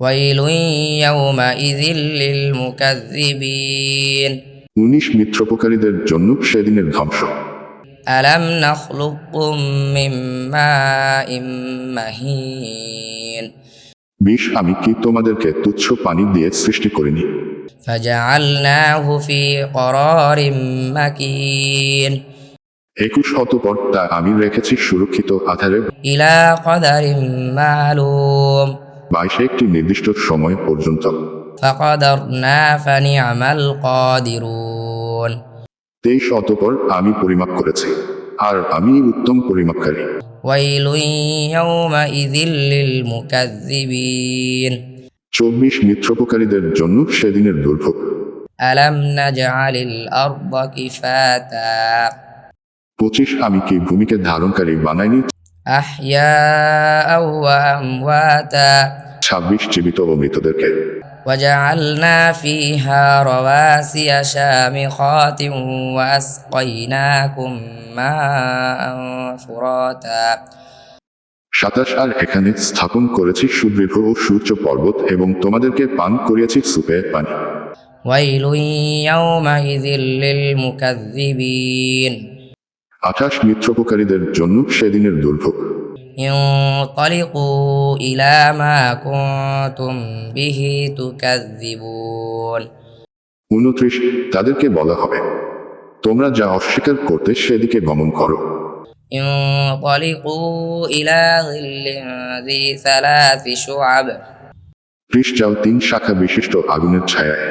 ويل يومئذ للمكذبين উনিশ মিত্রপকারীদের জন্য সেদিনের ধ্বংস ألم نخلقكم من ماء مهين বিশ আমি কি তোমাদেরকে তুচ্ছ পানি দিয়ে সৃষ্টি করিনি فجعلناه في قرار مكين একুশ অতপর তা আমি রেখেছি সুরক্ষিত আধারে إلى قدر معلوم বাইশে একটি নির্দিষ্ট সময় পর্যন্ত فقدرنا فنعم القادرون তেইশ অতপর আমি পরিমাপ করেছি আর আমি উত্তম পরিমাপকারী ويل يومئذ للمكذبين চব্বিশ মিত্রপকারীদের জন্য সেদিনের দুর্ভোগ ألم نجعل الأرض كفاتا পঁচিশ আমি কি ভূমিকে ধারণকারী বানাইনি أحياء وأمواتا ছাব্বিশ জীবিত ও মৃতদেরকে وجعلنا فيها رواسي شامخات وأسقيناكم ماء فراتا সাতাশ আর এখানে স্থাপন করেছি সুদৃঢ় ও সূর্য পর্বত এবং তোমাদেরকে পান করিয়েছি সুপে পানি ويل يومئذ للمكذبين আঠাশ মিত্রপকারীদের জন্য সেদিনের দুর্ভোগ انطلقوا إلى ما كنتم به تكذبون উনত্রিশ তাদেরকে বলা হবে তোমরা যা অস্বীকার করতে সেদিকে গমন করো انطلقوا إلى ظل ذي ثلاث شعب ত্রিশ যাও তিন শাখা বিশিষ্ট আগুনের ছায়ায়